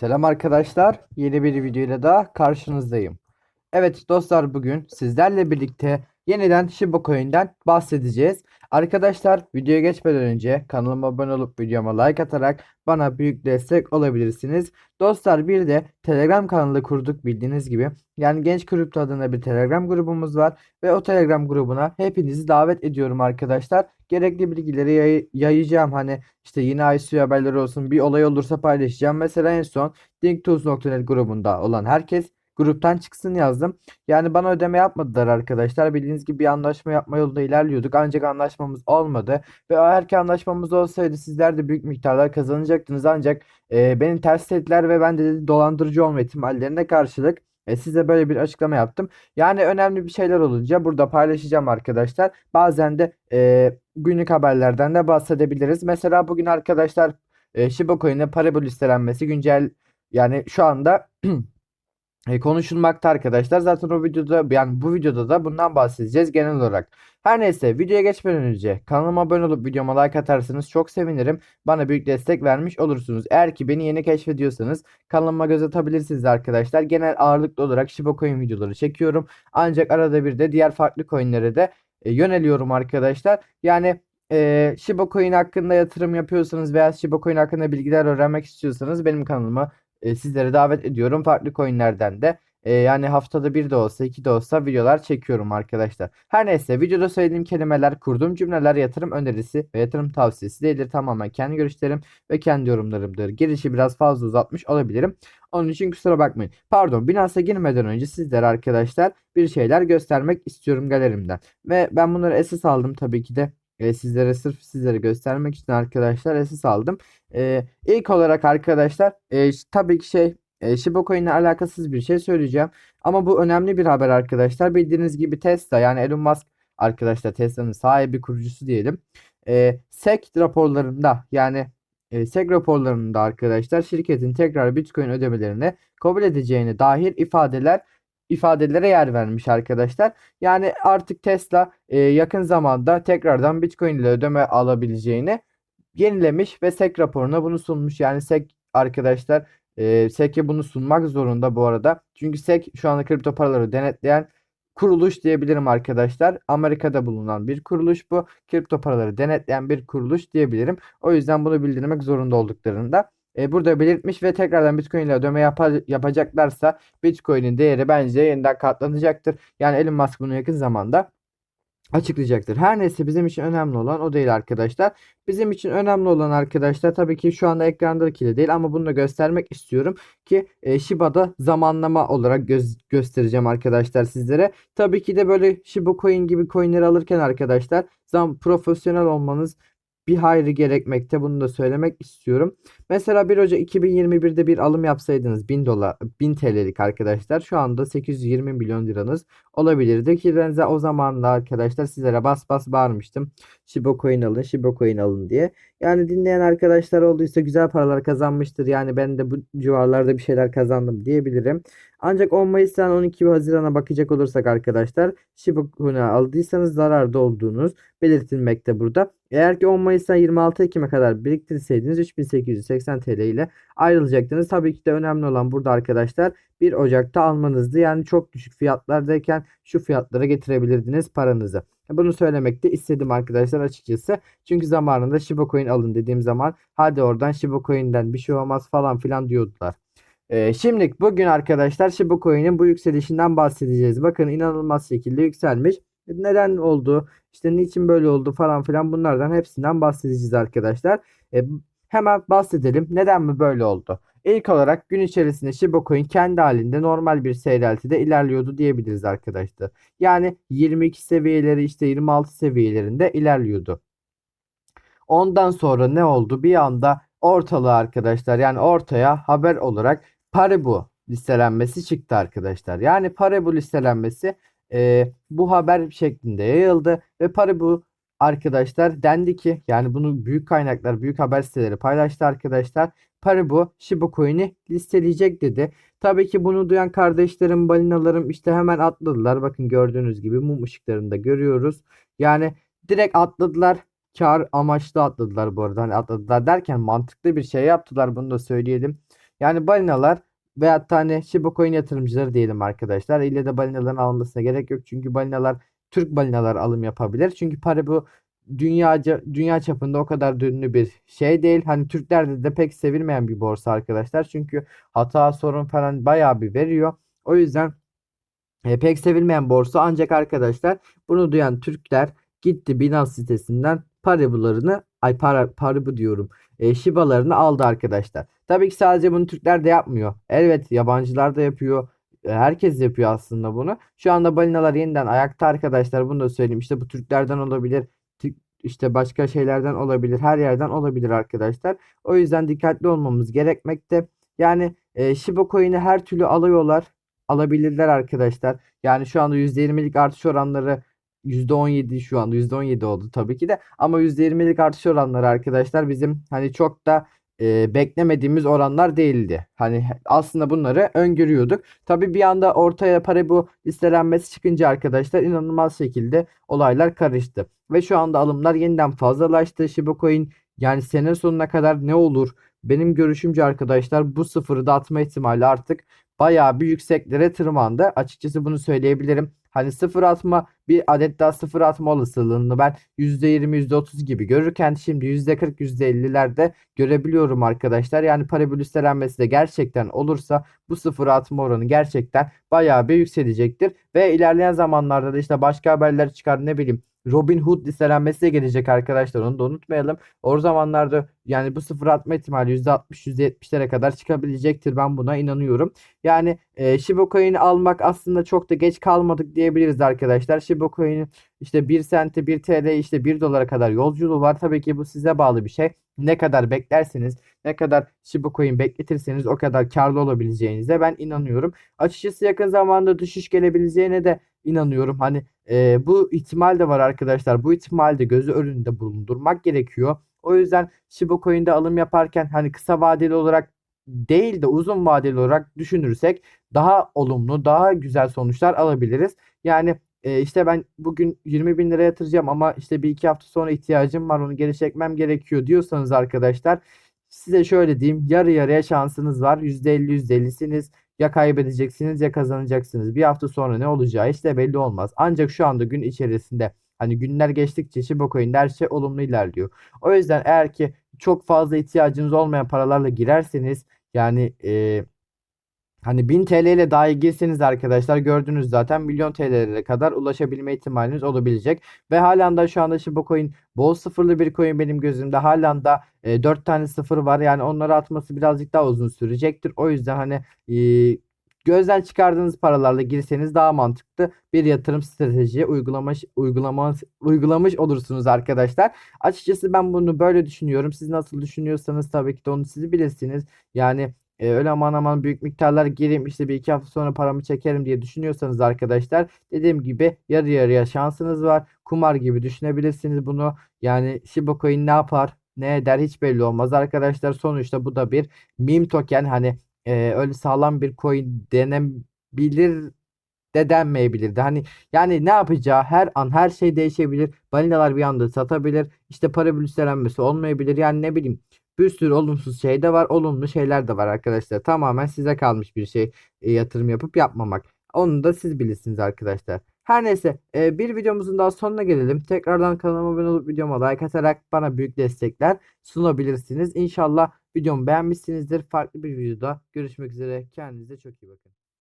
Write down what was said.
Selam arkadaşlar. Yeni bir videoyla daha karşınızdayım. Evet dostlar bugün sizlerle birlikte yeniden Shiba Coin'den bahsedeceğiz. Arkadaşlar videoya geçmeden önce kanalıma abone olup videoma like atarak bana büyük destek olabilirsiniz. Dostlar bir de Telegram kanalı kurduk bildiğiniz gibi. Yani Genç Kripto adında bir Telegram grubumuz var ve o Telegram grubuna hepinizi davet ediyorum arkadaşlar. Gerekli bilgileri yay- yayacağım. Hani işte yine ICO haberleri olsun bir olay olursa paylaşacağım. Mesela en son Dinktools.net grubunda olan herkes gruptan çıksın yazdım. Yani bana ödeme yapmadılar arkadaşlar. Bildiğiniz gibi bir anlaşma yapma yolunda ilerliyorduk. Ancak anlaşmamız olmadı. Ve eğer ki anlaşmamız olsaydı sizler de büyük miktarlar kazanacaktınız. Ancak e, beni ters ettiler ve ben de dolandırıcı olma ihtimallerine karşılık e, size böyle bir açıklama yaptım. Yani önemli bir şeyler olunca burada paylaşacağım arkadaşlar. Bazen de e, günlük haberlerden de bahsedebiliriz. Mesela bugün arkadaşlar e, Shiba Coin'e Parabol listelenmesi güncel yani şu anda e, konuşulmakta arkadaşlar. Zaten o videoda yani bu videoda da bundan bahsedeceğiz genel olarak. Her neyse videoya geçmeden önce kanalıma abone olup videoma like atarsanız çok sevinirim. Bana büyük destek vermiş olursunuz. Eğer ki beni yeni keşfediyorsanız kanalıma göz atabilirsiniz arkadaşlar. Genel ağırlıklı olarak Shiba Coin videoları çekiyorum. Ancak arada bir de diğer farklı coinlere de e, yöneliyorum arkadaşlar. Yani e, Shiba Coin hakkında yatırım yapıyorsanız veya Shiba Coin hakkında bilgiler öğrenmek istiyorsanız benim kanalıma e, sizlere davet ediyorum. Farklı coinlerden de e, yani haftada bir de olsa iki de olsa videolar çekiyorum arkadaşlar. Her neyse videoda söylediğim kelimeler, kurduğum cümleler yatırım önerisi ve yatırım tavsiyesi değildir. Tamamen kendi görüşlerim ve kendi yorumlarımdır. Girişi biraz fazla uzatmış olabilirim. Onun için kusura bakmayın. Pardon Binance'a girmeden önce sizlere arkadaşlar bir şeyler göstermek istiyorum galerimden. Ve ben bunları SS aldım tabii ki de. E, sizlere sırf sizlere göstermek için arkadaşlar SS aldım. E, ilk olarak arkadaşlar e, tabii ki şey e, Shiba Coin alakasız bir şey söyleyeceğim. Ama bu önemli bir haber arkadaşlar. Bildiğiniz gibi Tesla yani Elon Musk arkadaşlar Tesla'nın sahibi kurucusu diyelim. E, SEC raporlarında yani e, SEC raporlarında arkadaşlar şirketin tekrar Bitcoin ödemelerini kabul edeceğine dair ifadeler ifadelere yer vermiş arkadaşlar. Yani artık Tesla e, yakın zamanda tekrardan Bitcoin ile ödeme alabileceğini yenilemiş ve SEC raporuna bunu sunmuş. Yani SEC arkadaşlar e, SEC'e bunu sunmak zorunda bu arada. Çünkü SEC şu anda kripto paraları denetleyen kuruluş diyebilirim arkadaşlar. Amerika'da bulunan bir kuruluş bu. Kripto paraları denetleyen bir kuruluş diyebilirim. O yüzden bunu bildirmek zorunda olduklarında e, burada belirtmiş ve tekrardan Bitcoin ile ödeme yapa- yapacaklarsa Bitcoin'in değeri bence yeniden katlanacaktır. Yani Elon Musk bunu yakın zamanda açıklayacaktır. Her neyse bizim için önemli olan o değil arkadaşlar. Bizim için önemli olan arkadaşlar tabii ki şu anda ekrandaki de değil ama bunu da göstermek istiyorum ki e, Shiba'da zamanlama olarak göz, göstereceğim arkadaşlar sizlere. Tabii ki de böyle Shiba Coin gibi coinleri alırken arkadaşlar zam profesyonel olmanız bir hayrı gerekmekte. Bunu da söylemek istiyorum. Mesela 1 Ocak 2021'de bir alım yapsaydınız 1000 dolar 1000 TL'lik arkadaşlar şu anda 820 milyon liranız olabilirdi ki ben o zaman da arkadaşlar sizlere bas bas bağırmıştım. Shiba Coin alın, Shiba Coin alın diye. Yani dinleyen arkadaşlar olduysa güzel paralar kazanmıştır. Yani ben de bu civarlarda bir şeyler kazandım diyebilirim. Ancak 10 Mayıs'tan 12 Haziran'a bakacak olursak arkadaşlar Shiba Coin'i aldıysanız zararda olduğunuz belirtilmekte burada. Eğer ki 10 Mayıs'tan 26 Ekim'e kadar biriktirseydiniz 3880 TL ile ayrılacaktınız. Tabii ki de önemli olan burada arkadaşlar 1 Ocak'ta almanızdı. Yani çok düşük fiyatlardayken şu fiyatlara getirebilirdiniz paranızı. Bunu söylemek de istedim arkadaşlar açıkçası. Çünkü zamanında Shiba Coin alın dediğim zaman hadi oradan Shiba Coin'den bir şey olmaz falan filan diyordular. Ee, şimdi bugün arkadaşlar Shiba Coin'in bu yükselişinden bahsedeceğiz. Bakın inanılmaz şekilde yükselmiş. Neden oldu? İşte niçin böyle oldu falan filan bunlardan hepsinden bahsedeceğiz arkadaşlar. Ee, hemen bahsedelim. Neden mi böyle oldu? İlk olarak gün içerisinde Shiba Coin kendi halinde normal bir seyreltide ilerliyordu diyebiliriz arkadaşlar. Yani 22 seviyeleri işte 26 seviyelerinde ilerliyordu. Ondan sonra ne oldu? Bir anda ortalığa arkadaşlar yani ortaya haber olarak Paribu listelenmesi çıktı arkadaşlar. Yani Paribu listelenmesi e, bu haber şeklinde yayıldı ve Paribu arkadaşlar dendi ki yani bunu büyük kaynaklar, büyük haber siteleri paylaştı arkadaşlar. Paribu Shiba Coin'i listeleyecek dedi. Tabii ki bunu duyan kardeşlerim, balinalarım işte hemen atladılar. Bakın gördüğünüz gibi mum ışıklarında görüyoruz. Yani direkt atladılar. Kar amaçlı atladılar bu arada. Hani atladılar derken mantıklı bir şey yaptılar. Bunu da söyleyelim. Yani balinalar veyahut da hani Shiba Coin yatırımcıları diyelim arkadaşlar. İlle de balinaların alınmasına gerek yok. Çünkü balinalar Türk balinalar alım yapabilir. Çünkü Paribu dünyaca dünya çapında o kadar ünlü bir şey değil. Hani Türklerde de pek sevilmeyen bir borsa arkadaşlar. Çünkü hata sorun falan bayağı bir veriyor. O yüzden e, pek sevilmeyen borsa ancak arkadaşlar bunu duyan Türkler gitti Binance sitesinden Paribu'larını ay para Paribu diyorum. E, Shiba'larını aldı arkadaşlar. Tabii ki sadece bunu Türkler de yapmıyor. Evet yabancılar da yapıyor. E, Herkes yapıyor aslında bunu. Şu anda balinalar yeniden ayakta arkadaşlar. Bunu da söyleyeyim. İşte bu Türklerden olabilir. Türk- işte başka şeylerden olabilir. Her yerden olabilir arkadaşlar. O yüzden dikkatli olmamız gerekmekte. Yani e, Shiba Coin'i her türlü alıyorlar. Alabilirler arkadaşlar. Yani şu anda %20'lik artış oranları %17 şu anda %17 oldu tabii ki de. Ama %20'lik artış oranları arkadaşlar bizim hani çok da e, beklemediğimiz oranlar değildi. Hani aslında bunları öngörüyorduk. Tabii bir anda ortaya para bu listelenmesi çıkınca arkadaşlar inanılmaz şekilde olaylar karıştı. Ve şu anda alımlar yeniden fazlalaştı. Shiba Coin yani sene sonuna kadar ne olur? Benim görüşümce arkadaşlar bu sıfırı da atma ihtimali artık bayağı bir yükseklere tırmandı. Açıkçası bunu söyleyebilirim. Hani sıfır atma bir adet daha sıfır atma olasılığını ben %20 %30 gibi görürken şimdi %40 %50'lerde görebiliyorum arkadaşlar. Yani para listelenmesi de gerçekten olursa bu sıfır atma oranı gerçekten bayağı bir yükselecektir. Ve ilerleyen zamanlarda da işte başka haberler çıkar ne bileyim Robinhood listelenmesi de gelecek arkadaşlar onu da unutmayalım. O zamanlarda yani bu sıfır atma ihtimali %60 %70'lere kadar çıkabilecektir. Ben buna inanıyorum. Yani e, Shiba Coin'i almak aslında çok da geç kalmadık diyebiliriz arkadaşlar. Shiba Coin'in işte 1 sente 1 TL işte 1 dolara kadar yolculuğu var. Tabii ki bu size bağlı bir şey. Ne kadar beklerseniz, ne kadar Shiba bekletirseniz o kadar karlı olabileceğinize ben inanıyorum. Açıkçası yakın zamanda düşüş gelebileceğine de inanıyorum. Hani e, bu ihtimal de var arkadaşlar. Bu ihtimal de gözü önünde bulundurmak gerekiyor. O yüzden Shiba Coin'de alım yaparken hani kısa vadeli olarak değil de uzun vadeli olarak düşünürsek daha olumlu, daha güzel sonuçlar alabiliriz. Yani e, işte ben bugün 20 bin lira yatıracağım ama işte bir iki hafta sonra ihtiyacım var onu geri çekmem gerekiyor diyorsanız arkadaşlar size şöyle diyeyim yarı yarıya şansınız var. %50 %50'siniz. Ya kaybedeceksiniz ya kazanacaksınız. Bir hafta sonra ne olacağı hiç de belli olmaz. Ancak şu anda gün içerisinde hani günler geçtikçe Shiba Coin'de her şey olumlu ilerliyor. O yüzden eğer ki çok fazla ihtiyacınız olmayan paralarla girerseniz yani e, Hani 1000 TL ile dahi girseniz arkadaşlar gördünüz zaten milyon TL'lere kadar ulaşabilme ihtimaliniz olabilecek. Ve halen de şu anda Shiba Coin bol sıfırlı bir coin benim gözümde. Halen de e, 4 tane sıfır var. Yani onları atması birazcık daha uzun sürecektir. O yüzden hani e, gözden çıkardığınız paralarla girseniz daha mantıklı bir yatırım strateji uygulamış uygulamış uygulamış olursunuz arkadaşlar. Açıkçası ben bunu böyle düşünüyorum. Siz nasıl düşünüyorsanız tabii ki de onu siz bilirsiniz. Yani e, öyle aman aman büyük miktarlar gireyim işte bir iki hafta sonra paramı çekerim diye düşünüyorsanız arkadaşlar dediğim gibi yarı yarıya şansınız var. Kumar gibi düşünebilirsiniz bunu. Yani Shiba Coin ne yapar ne eder hiç belli olmaz arkadaşlar. Sonuçta bu da bir meme token hani e, öyle sağlam bir coin denebilir de denmeyebilirdi. Hani yani ne yapacağı her an her şey değişebilir. Balinalar bir anda satabilir. İşte para bülüslenmesi olmayabilir. Yani ne bileyim bir sürü olumsuz şey de var. Olumlu şeyler de var arkadaşlar. Tamamen size kalmış bir şey e, yatırım yapıp yapmamak. Onu da siz bilirsiniz arkadaşlar. Her neyse e, bir videomuzun daha sonuna gelelim. Tekrardan kanalıma abone olup videoma like atarak bana büyük destekler sunabilirsiniz. İnşallah videomu beğenmişsinizdir. Farklı bir videoda görüşmek üzere. Kendinize çok iyi bakın.